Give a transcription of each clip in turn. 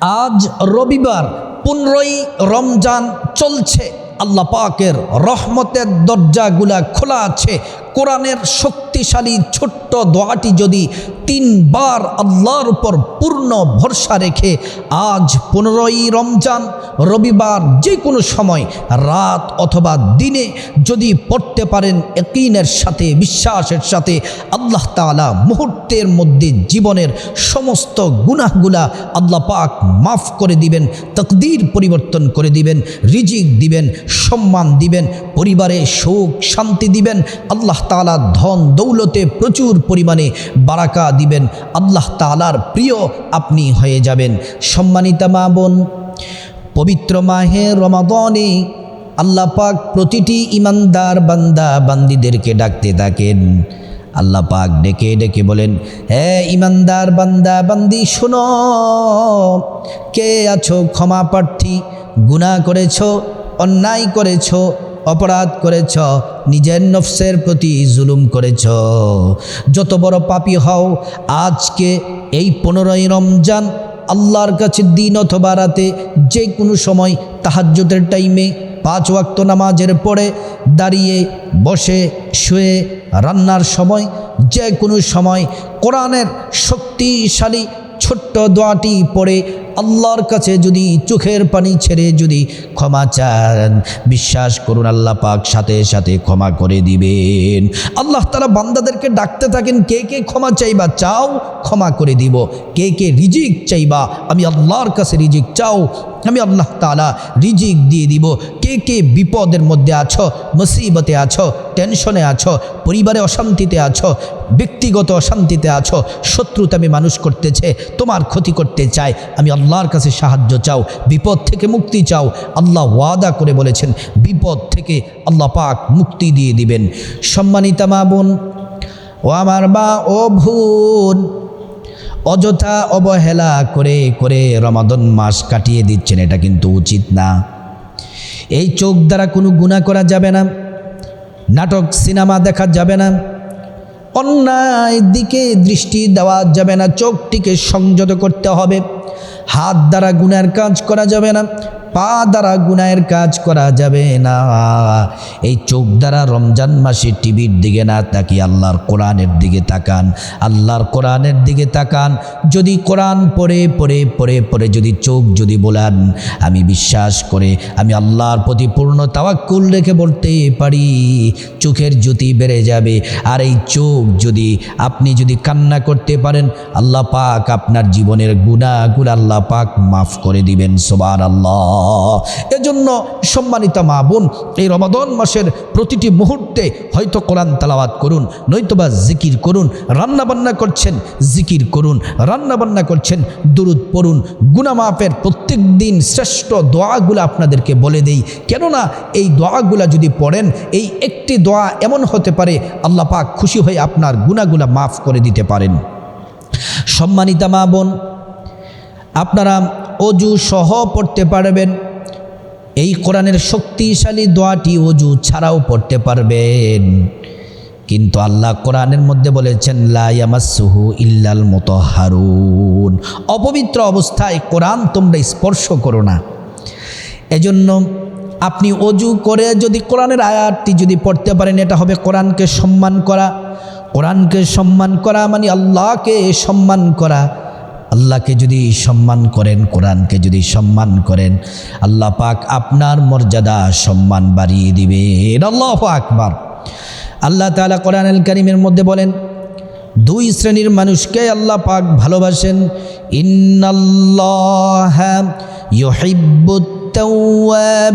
আজ রবিবার পনেরোই রমজান চলছে। আল্লাহ পাকের রহমতের দরজাগুলা খোলা আছে। কোরআনের শক্তিশালী ছোট্ট দোয়াটি যদি তিনবার আল্লাহর উপর পূর্ণ ভরসা রেখে আজ পনেরোই রমজান, রবিবার যে কোনো সময়, রাত অথবা দিনে যদি পড়তে পারেন একিনের সাথে, বিশ্বাসের সাথে, আল্লাহ তাআলা মুহূর্তের মধ্যে জীবনের সমস্ত গুনাহগুলা আল্লাহ পাক মাফ করে দিবেন, তকদির পরিবর্তন করে দিবেন, রিজিক দিবেন, সম্মান দিবেন, পরিবারে সুখ, শান্তি দিবেন, আল্লাহ তাআলা ধন দৌলতে প্রচুর পরিমাণে বারাকা দিবেন। আল্লাহ তালার প্রিয় আপনি হয়ে যাবেন। সম্মানিতা মা বোন, পবিত্র মাহে রমাদনে আল্লাহ পাক প্রতিটি ইমানদার বান্দা বান্দিদেরকে ডাকতে থাকেন। আল্লাহ পাক ডেকে ডেকে বলেন হ্যাঁ ইমানদার বান্দা, বান্দি শোনো। কে আছো ক্ষমা প্রার্থী? গুনাহ করেছ? অন্যায় করেছ? অপরাধ করেছ, নিজের নফসের প্রতি জুলুম করেছ। যত বড় পাপী হও, আজকে এই পনেরোই রমজান আল্লাহর কাছে দিন অথবা রাতে যে কোনো সময় তাহাজ্জুদের টাইমে পাঁচ ওয়াক্ত নামাজের পরে দাঁড়িয়ে, বসে, শুয়ে রান্নার সময় যে কোনো সময় কোরআনের শক্তিশালী ছোট্ট দোয়াটি পড়ে আল্লাহর কাছে যদি চোখের পানি ছেড়ে যদি ক্ষমা চান, বিশ্বাস করুন আল্লাহ পাক সাথে সাথে ক্ষমা করে দিবেন। আল্লাহ তারা বান্দাদেরকে ডাকতে থাকেন, কে কে ক্ষমা চাইবা? চাও, ক্ষমা করে দিব। কে কে রিজিক চাইবা? আমি আল্লাহর কাছে রিজিক চাও আমি আল্লাহ তালা রিজিক দিয়ে দিব। কে কে বিপদের মধ্যে আছো, মুসিবতে আছো, টেনশনে আছো, পরিবারে অশান্তিতে আছো, ব্যক্তিগত অশান্তিতে আছো শত্রুতা আমি মানুষ করতেছে, তোমার ক্ষতি করতে চায়, আমি আল্লাহর কাছে সাহায্য চাও, বিপদ থেকে মুক্তি চাও, আল্লাহ ওয়াদা করে বলেছেন, বিপদ থেকে আল্লাহ পাক মুক্তি দিয়ে দিবেন। সম্মানিতা মা বোন, ও আমার বা ও ভুন অযথা অবহেলা করে করে রমাদন মাস কাটিয়ে দিচ্ছেন, এটা কিন্তু উচিত না। এই চোখ দ্বারা কোনো গুণা করা যাবে না, নাটক, সিনেমা দেখা যাবে না, অন্যায় দিকে দৃষ্টি দেওয়া যাবে না, চোখটিকে সংযত করতে হবে, হাত দ্বারা গুনার কাজ করা যাবে না পা দ্বারা গুনায়ের কাজ করা যাবে না। এই চোখ দ্বারা রমজান মাসে টিভির দিকে না তাকি আল্লাহর কোরআনের দিকে তাকান। আল্লাহর কোরআনের দিকে তাকান। যদি কোরআন পড়ে পড়ে পড়ে পড়ে যদি চোখ যদি বলান, আমি বিশ্বাস করে আমি আল্লাহর প্রতি পূর্ণ তাওয়াক্কুল রেখে বলতে পারি, চোখের জ্যোতি বেড়ে যাবে। আর এই চোখ যদি আপনি যদি কান্না করতে পারেন, আল্লাহ পাক আপনার জীবনের গুণাগুলো আল্লাহ পাক মাফ করে দিবেন সোবার আল্লাহ এজন্য সম্মানিত মা বোন, এই রমাদন মাসের প্রতিটি মুহূর্তে হয়তো কোরআন তালাওয়াত করুন, নয়তোবা জিকির করুন, রান্নাবান্না করছেন, জিকির করুন, রান্নাবান্না করছেন, দুরুদ পড়ুন, গুনামাফের প্রত্যেক দিন শ্রেষ্ঠ দোয়াগুলো আপনাদেরকে বলে দেই। কেননা এই দোয়াগুলা যদি পড়েন, এই একটি দোয়া এমন হতে পারে, আল্লাহ পাক খুশি হয়ে আপনার গুণাগুলা মাফ করে দিতে পারেন। সম্মানিতা মা বোন, আপনারা অজু সহ পড়তে পারবেন। এই কোরআনের শক্তিশালী দোয়াটি অজু ছাড়াও পড়তে পারবেন। কিন্তু আল্লাহ কোরআনের মধ্যে বলেছেন লায়ামাসুহু ইল্লাল মতো হারুন অপবিত্র অবস্থায় কোরআন তোমরা স্পর্শ করো না। এজন্য আপনি অজু করে যদি কোরআনের আয়াতটি যদি পড়তে পারেন, এটা হবে কোরআনকে সম্মান করা। কোরআনকে সম্মান করা মানে আল্লাহকে সম্মান করা। আল্লাহকে যদি সম্মান করেন, কোরআনকে যদি সম্মান করেন, আল্লাহ পাক আপনার মর্যাদা সম্মান বাড়িয়ে দিবেন। আল্লাহ আকবার। আল্লাহ তালা কোরআনুল করিমের মধ্যে বলেন, দুই শ্রেণির মানুষকে আল্লাহ পাক ভালোবাসেন। ইন্নাল্লাহ ইউহিব্বুত ওয়া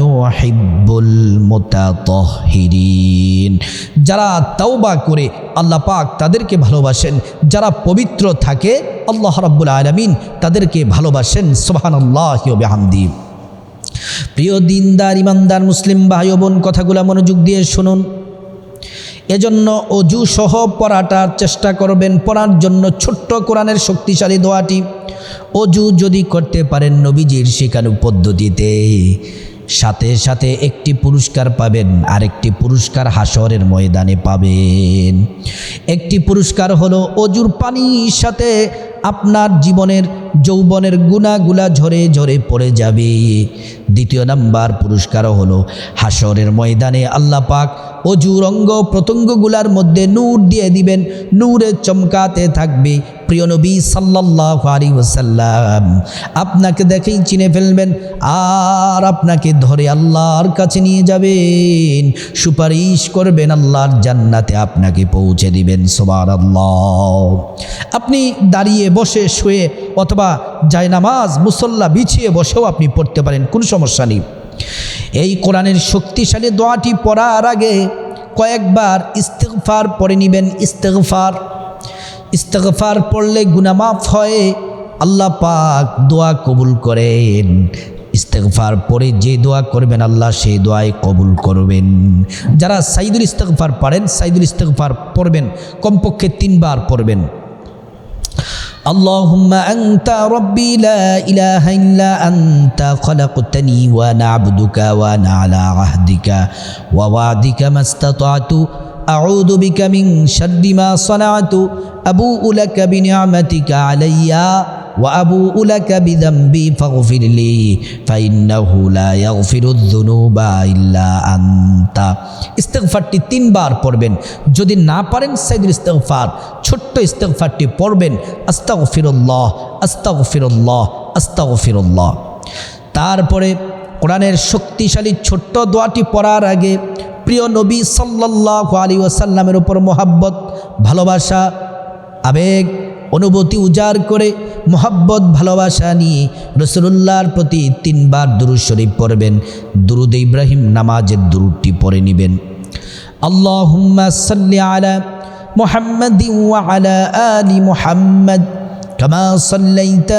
ইউহিব্বুল মুতাতাহহিরিন যারা তাওবা করে আল্লাহ পাক তাদেরকে ভালোবাসেন, যারা পবিত্র থাকে আল্লাহ রাব্বুল আলামিন তাদেরকে ভালোবাসেন, সুবহানাল্লাহি ওয়া বিহামদি। প্রিয় দিনদার, ইমানদার, মুসলিম ভাই বোন, কথাগুলো মনোযোগ দিয়ে শুনুন। এজন্য অজু সহ পড়াটার চেষ্টা করবেন, পড়ার জন্য ছোট্ট কোরআনের শক্তিশালী দোয়াটি। অজু যদি করতে পারেন নবীজির শেখানো পদ্ধতিতে। সাথে সাথে একটি পুরস্কার পাবেন, আরেকটি পুরস্কার হাসরের ময়দানে পাবেন। একটি পুরস্কার হলো অজুর পানির সাথে আপনার জীবনের যৌবনের গুণাগুলা ঝরে ঝরে পড়ে যাবে। দ্বিতীয় নাম্বার পুরস্কারও হলো হাসরের ময়দানে আল্লাহ পাক অজুর অঙ্গ প্রত্যঙ্গগুলার মধ্যে নূর দিয়ে দিবেন, নূরে চমকাতে থাকবে প্রিয় নবী সাল্লাহ আলী ওসাল্লাম আপনাকে দেখেই চিনে ফেলবেন, আর আপনাকে ধরে আল্লাহর কাছে নিয়ে যাবেন, সুপারিশ করবেন আল্লাহর জান্নাতে আপনাকে পৌঁছে দিবেন সোবার আল্লাহ আপনি দাঁড়িয়ে বসে, শুয়ে অথবা জায়নামাজ, মুসল্লা বিছিয়ে বসেও আপনি পড়তে পারেন, কোনো সমস্যা নেই। এই কোরআনের শক্তিশালী দোয়াটি পড়ার আগে কয়েকবার ইস্তেগফার পড়ে নেবেন, ইস্তেগফার। ইস্তেগফার পড়লে গুনামাফ হয় আল্লাহ পাক দোয়া কবুল করেন ইস্তেগফার পরে যে দোয়া করবেন আল্লাহ সেই দোয়াই কবুল করবেন যারা সাইদুল ইস্তেগফার পারেন সাইদুল ইস্তেগফার পড়বেন কমপক্ষে তিনবার পড়বেন اللهم أنت ربي لا إله إلا أنت خلقتني وأنا عبدك وأنا على عهدك ووعدك ما استطعت أعوذ بك من شر ما صنعت أبوء لك بنعمتك عليّ وأبوء لك بذنبي فاغفر لي فإنه لا يغفر الذنوب إلا أنت ইস্তেগফারটি তিনবার পড়বেন যদি না পারেন সাইদুল ইস্তেগফার ছোট্ট ইস্তেগফারটি পড়বেন আস্তাগফিরুল্লাহ আস্তাগফিরুল্লাহ আস্তাগফিরুল্লাহ তারপরে কোরআনের শক্তিশালী ছোট্ট দোয়াটি পড়ার আগে প্রিয় নবী সাল্লাল্লাহু আলী ওয়াসাল্লামের উপর মোহাব্বত, ভালোবাসা, আবেগ, অনুভূতি উজাড় করে মোহাব্বত, ভালোবাসা নিয়ে রসুল্লাহর প্রতি তিনবার দুরুদ শরীফ পড়বেন। দুরুদ ইব্রাহিম নামাজের দুরুদটি পড়ে নেবেন। আল্লাহ আলা মুহাম্মাদ আলা আলি মুহাম্মাদ সাল্লাইতা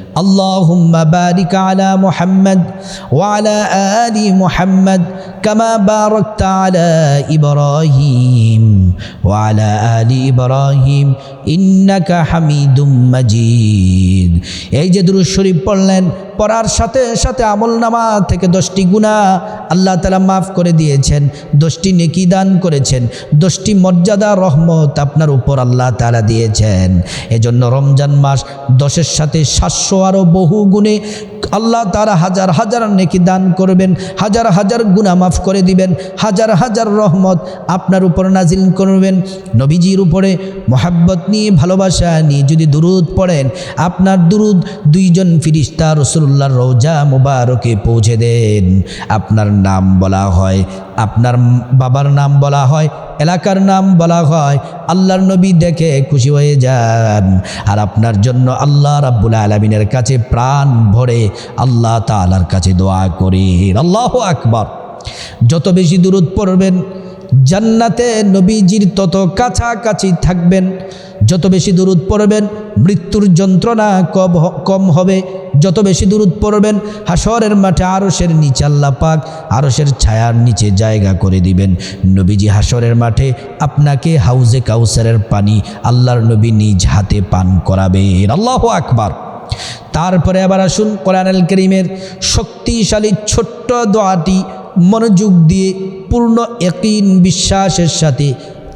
اللهم بارك على محمد وعلى آل محمد كما باركت على إبراهيم وعلى آل إبراهيم إنك حميد مجيد এই যে দুরুদ শরীফ পড়লেন পড়ার সাথে সাথে আমল নামা থেকে দশটি গুণা আল্লাহ তালা মাফ করে দিয়েছেন দশটি নেকি দান করেছেন দশটি মর্যাদা রহমত আপনার উপর আল্লাহ তালা দিয়েছেন এজন্য রমজান মাস দশের সাথে সাতশো আরও বহু গুণে আল্লাহ তারা হাজার হাজার নেকি দান করবেন, হাজার হাজার গুণা মাফ করে দিবেন, হাজার হাজার রহমত আপনার উপর নাজিল করবেন। নবীজির উপরে মোহাব্বত নিয়ে, ভালোবাসা নিয়ে যদি দুরুদ পড়েন, আপনার দুরুদ দুইজন ফিরিস্তা রসুল্লাহর রোজা মুবারকে পৌঁছে দেন। আপনার নাম বলা হয় আপনার বাবার নাম বলা হয়, এলাকার নাম বলা হয়, আল্লাহর নবী দেখে খুশি হয়ে যান। আর আপনার জন্য আল্লাহ রাব্বুল আলমিনের কাছে প্রাণ ভরে আল্লাহ তালার কাছে দোয়া করি। আল্লাহ আকবর। যত বেশি দূরত পড়বেন জান্নাতে নবীজির তত কাছাকাছি থাকবেন। যত বেশি দূরত পড়বেন, মৃত্যুর যন্ত্রণা কম কম হবে। যত বেশি দূরত পড়বেন হাসরের মাঠে আরসের নিচে আল্লাহ পাক আরসের ছায়ার নিচে জায়গা করে দিবেন। নবীজি হাসরের মাঠে আপনাকে হাউজে কাউসারের পানি আল্লাহর নবী নিজ হাতে পান করাবেন। আল্লাহ আকবার। তারপরে আবার আসুন কোরআন করিমের শক্তিশালী ছোট্ট দোয়াটি মনোযোগ দিয়ে পূর্ণ একইন বিশ্বাসের সাথে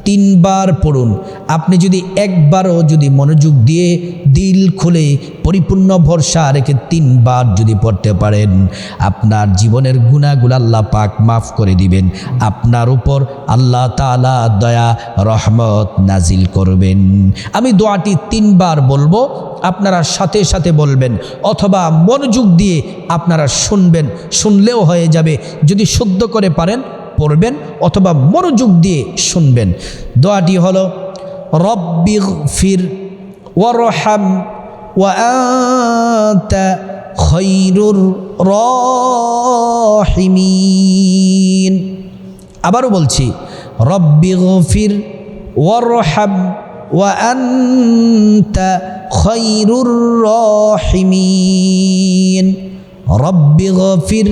তিনবার পড়ুন। আপনি যদি একবারও যদি মনোযোগ দিয়ে দিল খুলে পরিপূর্ণ ভরসা রেখে তিনবার যদি পড়তে পারেন, আপনার জীবনের গুণাগুলো আল্লাহ পাক মাফ করে দিবেন। আপনার উপর আল্লাহ তালা দয়া, রহমত নাজিল করবেন। আমি দোয়াটি তিনবার বলব, আপনারা সাথে সাথে বলবেন, অথবা মনোযোগ দিয়ে আপনারা শুনবেন, শুনলেও হয়ে যাবে। যদি শুদ্ধ করে পারেন পড়বেন অথবা মনোযোগ দিয়ে শুনবেন। দোয়াটি হলো, রব্বি ফির ওয়ারহাম ওয়ান্তা খৈরুর রহিমিন। আবারও বলছি, রব্বি গফির ওয়ারহাম ওয়ান্তা খৈরুর রহিমিন। রব্বি গফির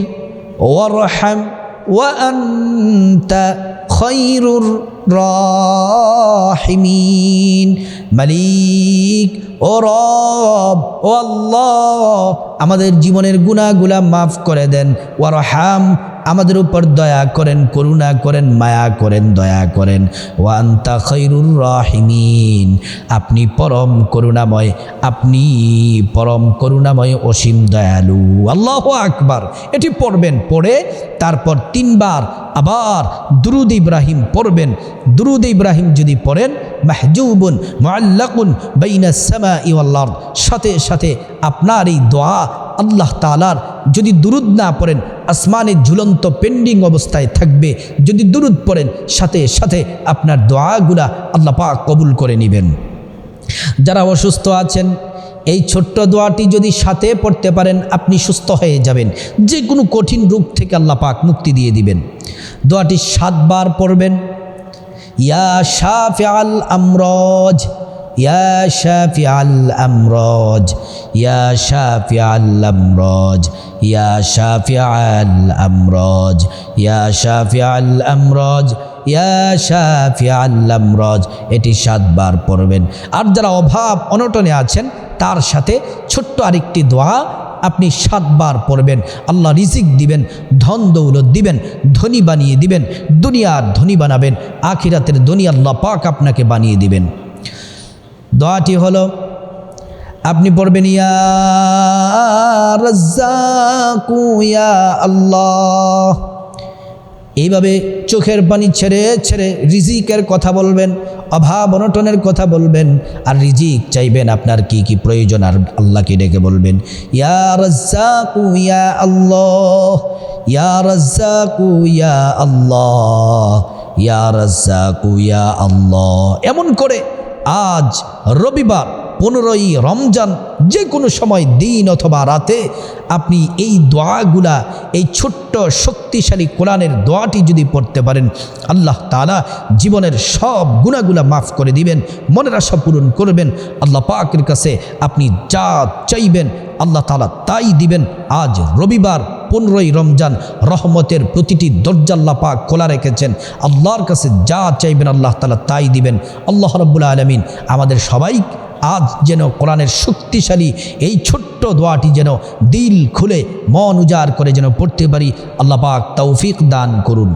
ওয়ারহাম وأنت خير الراحمين মালিক ও রব ও আল্লাহ আমাদের জীবনের গুণাগুলা মাফ করে দেন ওয়ারহাম আমাদের উপর দয়া করেন, করুণা করেন, মায়া করেন, দয়া করেন। ওয়ান্তা খৈরুর রাহিমিন। আপনি পরম করুণাময়, আপনি পরম করুণাময় অসীম দয়ালু। আল্লাহ আকবার। এটি পড়বেন, পড়ে তারপর তিনবার আবার দুরুদ ইব্রাহিম পড়বেন। দুরুদ ইব্রাহিম যদি পড়েন, মাহজুবুন মোয়াল্লাকুন বাইনা সামা ইউল্লাহ সাথে সাথে আপনার এই দোয়া আল্লাহ তালার যদি দুরুদ না পড়েন, আসমানে ঝুলন্ত পেন্ডিং অবস্থায় থাকবে। যদি দুরুদ পড়েন, সাথে সাথে আপনার দোয়াগুলা আল্লাহ পাক কবুল করে নেবেন। যারা অসুস্থ আছেন এই ছোট্ট দোয়াটি যদি সাথে পড়তে পারেন, আপনি সুস্থ হয়ে যাবেন। যে কোনো কঠিন রোগ থেকে আল্লাহ পাক মুক্তি দিয়ে দিবেন। দোয়াটি সাতবার পড়বেন। ইয়া শাফিআল আমরজ, ইয়া শাফিআল আমরজ, ইয়া শাফিআল আমরজ, ইয়া শাফিআল আমরজ, ইয়া শাফিআল আমরজ, ইয়া শাফিআল আমরজ। এটি সাতবার পড়বেন। আর যারা অভাব, অনটনে আছেন তার সাথে ছোট্ট আরেকটি দোয়া আপনি সাতবার পড়বেন। আল্লাহ রিজিক দিবেন, ধন দৌলত দিবেন, ধনী বানিয়ে দিবেন, দুনিয়ার ধনী বানাবেন, আখিরাতের ধনী আল্লাহ পাক আপনাকে বানিয়ে দিবেন। দোয়াটি হলো, আপনি পড়বেন, ইয়া রাজ্জাকু, ইয়া আল্লাহ। এইভাবে চোখের পানি ছেড়ে ছেড়ে রিজিকের কথা বলবেন, অভাব অনটনের কথা বলবেন, আর রিজিক চাইবেন আপনার কি কি প্রয়োজন আর আল্লাহকে ডেকে বলবেন, ইয়া আল্লাহ ইয়া আল্লাহ ইয়া আল্লাহ। এমন করে আজ রবিবার পনেরোই রমজান যে কোনো সময়, দিন অথবা রাতে, আপনি এই দোয়াগুলা, এই ছোট্ট শক্তিশালী কোরআনের দোয়াটি যদি পড়তে পারেন, আল্লাহ তালা জীবনের সব গুণাগুলা মাফ করে দিবেন, মনের আশা পূরণ করবেন, আল্লাহ পাকের কাছে আপনি যা চাইবেন, আল্লাহ তালা তাই দিবেন। আজ রবিবার, পনেরোই রমজান, রহমতের প্রতিটি দরজাল্লা পাক খোলা রেখেছেন। আল্লাহর কাছে যা চাইবেন, আল্লাহ তালা তাই দিবেন। আল্লাহ রব্বুল্লা আলমিন আমাদের সবাই আজ যেন কোরআনের শক্তিশালী এই ছোট্ট দোয়াটি যেন দিল খুলে মন উজাড় করে যেন পড়তে পারি আল্লাপাক তৌফিক দান করুন।